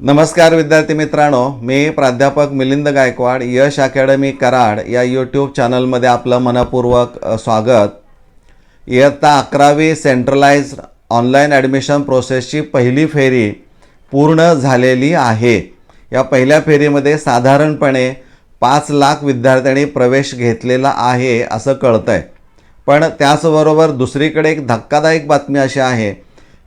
नमस्कार विद्यार्थी मित्रांनो मी प्राध्यापक मिलिंद गायकवाड यश अकॅडमी कराड या यूट्यूब चॅनलमध्ये आपलं मनपूर्वक स्वागत. इयत्ता अकरावी सेंट्रलाइज ऑनलाईन ॲडमिशन प्रोसेसची पहिली फेरी पूर्ण झालेली आहे. या पहिल्या फेरीमध्ये साधारणपणे पाच लाख विद्यार्थ्यांनी प्रवेश घेतलेला आहे असं कळतं आहे पण त्याचबरोबर दुसरीकडे एक धक्कादायक बातमी अशी आहे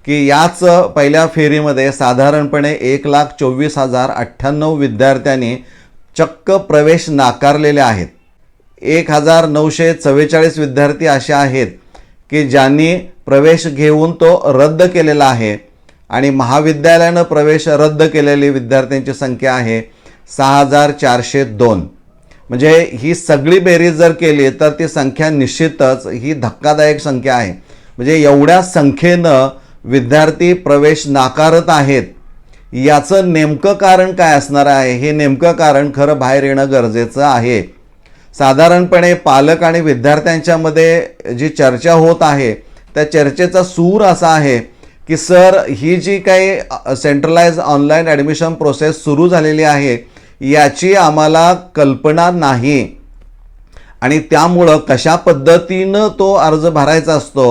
की याच पहिल्या फेरीमध्ये साधारणपणे एक लाख चोवीस हजार अठ्ठ्याण्णव विद्यार्थ्यांनी चक्क प्रवेश नाकारलेले आहेत. एक हजार नऊशे चव्वेचाळीस विद्यार्थी असे आहेत की ज्यांनी प्रवेश घेऊन तो रद्द केलेला आहे आणि महाविद्यालयानं प्रवेश रद्द केलेली विद्यार्थ्यांची संख्या आहे सहा हजार चारशे दोन. म्हणजे ही सगळी बेरीज जर केली तर ती संख्या निश्चितच ही धक्कादायक संख्या आहे. म्हणजे एवढ्या संख्येनं विद्यार्थी प्रवेश नाकारत आहेत याचं नेमकं कारण काय असणार आहे? हे नेमकं कारण खरं बाहेर येणं गरजेचं आहे. साधारणपणे पालक आणि विद्यार्थ्यांच्यामध्ये जी चर्चा होत आहे त्या चर्चेचा सूर असा आहे की सर ही जी काही सेंट्रलाइज ऑनलाईन ॲडमिशन प्रोसेस सुरू झालेली आहे याची आम्हाला कल्पना नाही. आणि त्यामुळं कशा पद्धतीनं तो अर्ज भरायचा असतो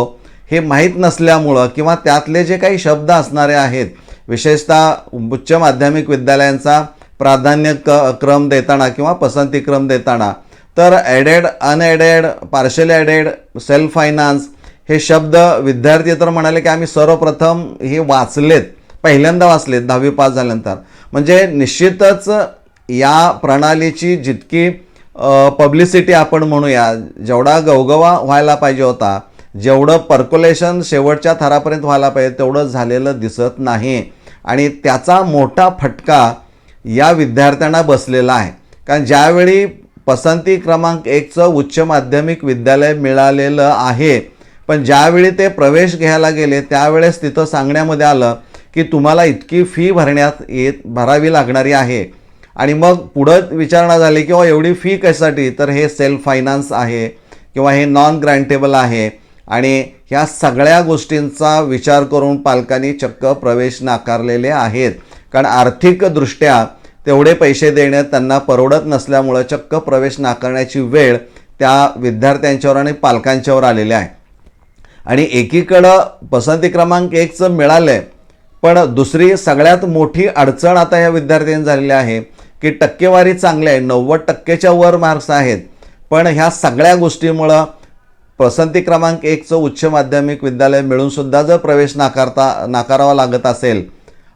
हे माहीत नसल्यामुळं किंवा त्यातले जे काही शब्द असणारे आहेत विशेषतः उच्च माध्यमिक विद्यालयांचा प्राधान्य क क्रम देताना किंवा पसंतीक्रम देताना तर aided unaided partial aided self finance हे शब्द विद्यार्थी तर म्हणाले की आम्ही सर्वप्रथम हे वाचलेत पहिल्यांदा वाचलेत दहावी पास झाल्यानंतर. म्हणजे निश्चितच या प्रणालीची जितकी पब्लिसिटी आपण म्हणूया जेवढा गवगवा व्हायला पाहिजे होता जेवढं पर्क्युलेशन शेवटच्या थरापर्यंत व्हायला पाहिजे तेवढं झालेलं दिसत नाही. आणि त्याचा मोठा फटका या विद्यार्थ्यांना बसलेला आहे. कारण ज्यावेळी पसंती क्रमांक एकचं उच्च माध्यमिक विद्यालय मिळालेलं आहे पण ज्यावेळी ते प्रवेश घ्यायला गेले त्यावेळेस तिथं सांगण्यामध्ये आलं की तुम्हाला इतकी फी भरण्यात येत भरावी लागणारी आहे. आणि मग पुढं विचारणा झाली किंवा एवढी फी कशासाठी? तर हे सेल्फ फायनान्स आहे किंवा हे नॉन ग्रँटेबल आहे. आणि ह्या सगळ्या गोष्टींचा विचार करून पालकांनी चक्क प्रवेश नाकारलेले आहेत. कारण आर्थिकदृष्ट्या तेवढे पैसे देणे त्यांना परवडत नसल्यामुळं चक्क प्रवेश नाकारण्याची वेळ त्या विद्यार्थ्यांच्यावर आणि पालकांच्यावर आलेली आहे. आणि एकीकडं पसंती क्रमांक एकचं मिळालं आहे पण दुसरी सगळ्यात मोठी अडचण आता या विद्यार्थ्यांनी झालेली आहे की टक्केवारी चांगली आहे नव्वद टक्केच्या वर मार्क्स आहेत. पण ह्या सगळ्या गोष्टीमुळं पसंती क्रमांक एकचं उच्च माध्यमिक विद्यालय मिळूनसुद्धा जर प्रवेश नाकारता नाकारावा लागत असेल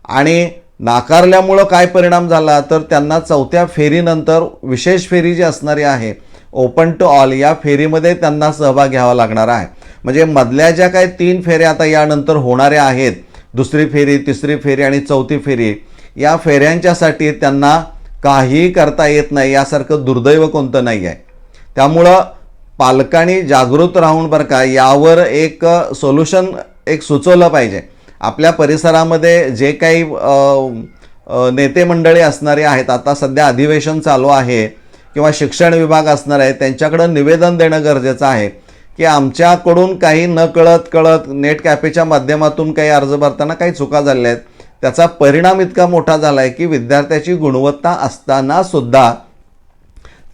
आणि नाकारल्यामुळं काय परिणाम झाला तर त्यांना चौथ्या फेरीनंतर विशेष फेरी जी असणारी आहे ओपन टू ऑल या फेरीमध्ये त्यांना सहभाग घ्यावा लागणार आहे. म्हणजे मधल्या ज्या काही तीन फेऱ्या आता यानंतर होणाऱ्या आहेत दुसरी फेरी तिसरी फेरी आणि चौथी फेरी या फेऱ्यांच्यासाठी त्यांना काहीही करता येत नाही यासारखं दुर्दैव कोणतं नाही आहे त्यामुळं पालकांनी जागृत राहून बरं का यावर एक सोल्युशन एक सुचवलं पाहिजे. आपल्या परिसरामध्ये जे काही नेते मंडळी असणारे आहेत आता सध्या अधिवेशन चालू आहे किंवा शिक्षण विभाग असणार आहे त्यांच्याकडं निवेदन देणं गरजेचं आहे की आमच्याकडून काही न कळत कळत नेट कॅफेच्या माध्यमातून काही अर्ज भरताना काही चुका झालेल्या आहेत. त्याचा परिणाम इतका मोठा झाला आहे की विद्यार्थ्याची गुणवत्ता असतानासुद्धा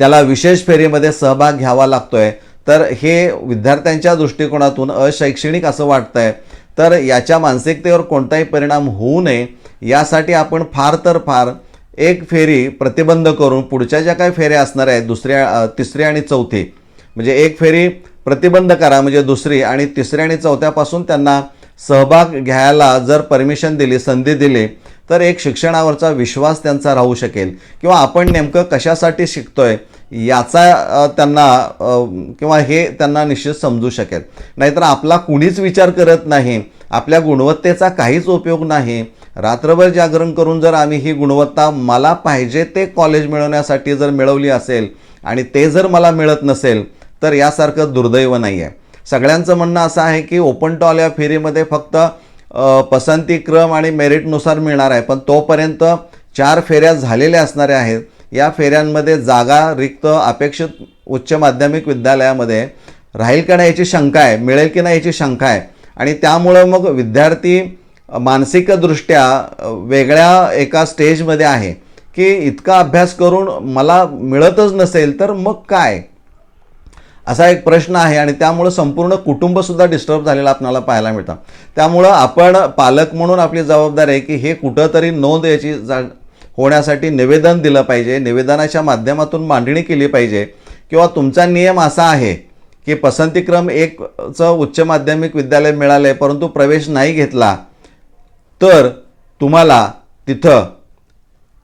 त्याला विशेष फेरीमध्ये सहभाग घ्यावा लागतोय. तर हे विद्यार्थ्यांच्या दृष्टिकोनातून अशैक्षणिक असं वाटतंय. तर याच्या मानसिकतेवर कोणताही परिणाम होऊ नये. यासाठी आपण फार तर फार एक फेरी प्रतिबंध करून पुढच्या ज्या काही फेऱ्या असणार आहेत दुसऱ्या तिसरी आणि चौथी म्हणजे एक फेरी प्रतिबंध करा म्हणजे दुसरी आणि तिसरी आणि चौथ्यापासून त्यांना सहभाग घ्यायला जर परमिशन दिली संधी दिली तर एक शिक्षणावरचा विश्वास त्यांचा राहू शकेल. किंवा आपण नेमकं कशासाठी शिकतोय याचा त्यांना किंवा हे त्यांना निश्चित समजू शकेल. नाहीतर आपला कुणीच विचार करत नाही. आपल्या गुणवत्तेचा काहीच उपयोग नाही. रात्रभर जागरण करून जर आम्ही ही गुणवत्ता मला पाहिजे ते कॉलेज मिळवण्यासाठी जर मिळवली असेल आणि ते जर मला मिळत नसेल तर यासारखं दुर्दैव नाही आहे सगळ्यांचं म्हणणं असं आहे की ओपन टॉल या फेरीमध्ये फक्त पसंतीक्रम पसंती क्रम आणि मेरिटनुसार मिळणार आहे. पण तोपर्यंत चार फेऱ्या झालेल्या असणाऱ्या आहेत. या फेऱ्यांमध्ये जागा रिक्त अपेक्षित उच्च माध्यमिक विद्यालयामध्ये राहील का नाही याची शंका आहे मिळेल की नाही याची शंका आहे? आणि त्यामुळं मग विद्यार्थी मानसिकदृष्ट्या वेगळ्या एका स्टेजमध्ये आहे की इतका अभ्यास करून मला मिळतच नसेल तर मग काय? असा एक प्रश्न आहे आणि त्यामुळं संपूर्ण कुटुंबसुद्धा डिस्टर्ब झालेलं आपल्याला पाहायला मिळतं. त्यामुळं आपण पालक म्हणून आपली जबाबदारी आहे की हे कुठंतरी नोंद याची जा होण्यासाठी निवेदन दिलं पाहिजे निवेदनाच्या माध्यमातून मांडणी केली पाहिजे. किंवा तुमचा नियम असा आहे की पसंतीक्रम एकचं उच्च माध्यमिक विद्यालय मिळालं परंतु प्रवेश नाही घेतला तर तुम्हाला तिथं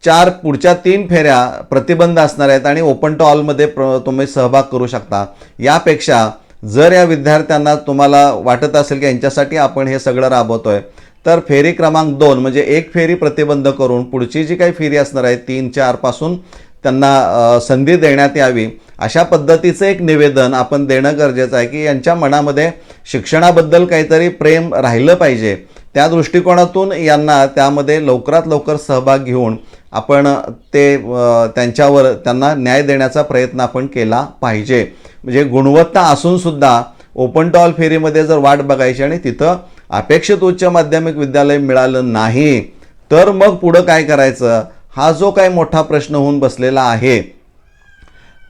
चार पुढच्या तीन फेऱ्या प्रतिबंध असणार आहेत आणि ओपन टू ऑलमध्ये प्र तुम्ही सहभाग करू शकता. यापेक्षा जर या विद्यार्थ्यांना तुम्हाला वाटत असेल की यांच्यासाठी आपण हे सगळं राबवतो आहे तर फेरी क्रमांक दोन म्हणजे एक फेरी प्रतिबंध करून पुढची जी काही फेरी असणार आहे तीन चारपासून त्यांना संधी देण्यात यावी. अशा पद्धतीचं एक निवेदन आपण देणं गरजेचं आहे की यांच्या मनामध्ये शिक्षणाबद्दल काहीतरी प्रेम राहिलं पाहिजे. त्या दृष्टिकोनातून यांना त्यामध्ये लवकरात लवकर सहभाग घेऊन आपण ते त्यांच्यावर त्यांना न्याय देण्याचा प्रयत्न आपण केला पाहिजे. म्हणजे गुणवत्ता असूनसुद्धा ओपन टॉल फेरीमध्ये जर वाट बघायची आणि तिथं अपेक्षित उच्च माध्यमिक विद्यालय मिळालं नाही तर मग पुढं काय करायचं? हा जो काही मोठा प्रश्न होऊन बसलेला आहे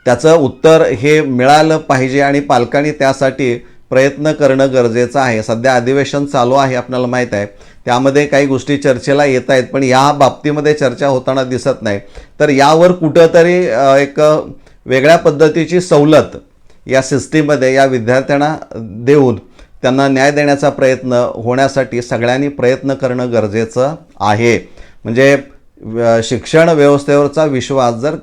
त्याचं उत्तर हे मिळालं पाहिजे आणि पालकांनी त्यासाठी प्रयत्न करणं गरजेचं आहे. सध्या अधिवेशन चालू आहे आपल्याला माहीत आहे. त्यामध्ये काही गोष्टी चर्चेला येत आहेत पण या बाबतीमध्ये चर्चा होताना दिसत नाही. तर यावर कुठंतरी एक वेगळ्या पद्धतीची सवलत या सिस्टीममध्ये या विद्यार्थ्यांना देऊन त्यांना न्याय देण्याचा प्रयत्न होण्यासाठी सगळ्यांनी प्रयत्न करणं गरजेचं आहे. म्हणजे शिक्षण व्यवस्थेवरचा विश्वास जर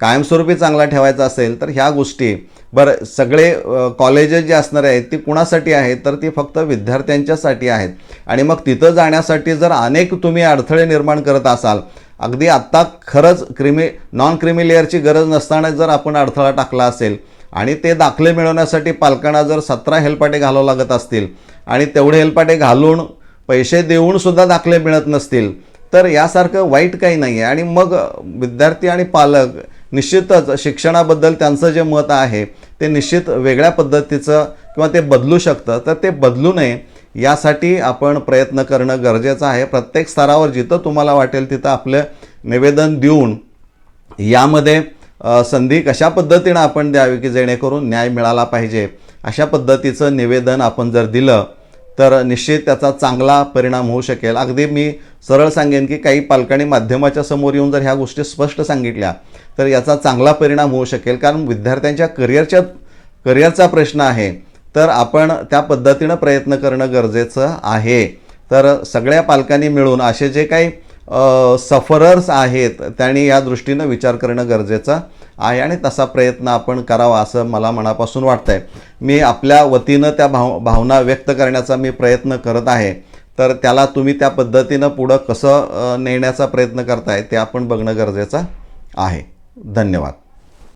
कायमस्वरूपी चांगला ठेवायचा असेल तर ह्या गोष्टी बरं सगळे कॉलेजेस जे असणारे आहेत ती कुणासाठी आहेत तर ती फक्त विद्यार्थ्यांच्यासाठी आहेत. आणि मग तिथं जाण्यासाठी जर अनेक तुम्ही अडथळे निर्माण करत असाल अगदी आत्ता खरंच क्रिमी नॉन क्रिमी लेअरची गरज नसताना जर आपण अडथळा टाकला असेल आणि ते दाखले मिळवण्यासाठी पालकांना जर सतरा हेलपाटे घालावं लागत असतील आणि तेवढे हेलपाटे घालून पैसे देऊनसुद्धा दाखले मिळत नसतील तर यासारखं वाईट काही नाही आहे आणि मग विद्यार्थी आणि पालक निश्चितच शिक्षणाबद्दल त्यांचं जे मत आहे ते निश्चित वेगळ्या पद्धतीचं किंवा ते बदलू शकतं. तर ते बदलू नये यासाठी आपण प्रयत्न करणं गरजेचं आहे. प्रत्येक स्तरावर जिथं तुम्हाला वाटेल तिथं आपलं निवेदन देऊन यामध्ये संधी कशा पद्धतीनं आपण द्यावी की जेणेकरून न्याय मिळाला पाहिजे? अशा पद्धतीचं निवेदन आपण जर दिलं तर निश्चित त्याचा चांगला परिणाम होऊ शकेल. अगदी मी सरळ सांगेन की काही पालकांनी माध्यमाच्या समोर येऊन जर ह्या गोष्टी स्पष्ट सांगितल्या तर याचा चांगला परिणाम होऊ शकेल. कारण विद्यार्थ्यांच्या करिअरच्या करिअरचा प्रश्न आहे तर आपण त्या पद्धतीनं प्रयत्न करणं गरजेचं आहे. तर सगळ्या पालकांनी मिळून असे जे काही सफरर्स आहेत त्यांनी या दृष्टीनं विचार करणं गरजेचं आहे आणि तसा प्रयत्न आपण करावा असं मला मनापासून वाटतं आहे मी आपल्या वतीनं त्या भाव भावना व्यक्त करण्याचा मी प्रयत्न करत आहे. तर त्याला तुम्ही त्या पद्धतीनं पुढं कसं नेण्याचा प्रयत्न करताय ते आपण बघणं गरजेचं आहे. धन्यवाद.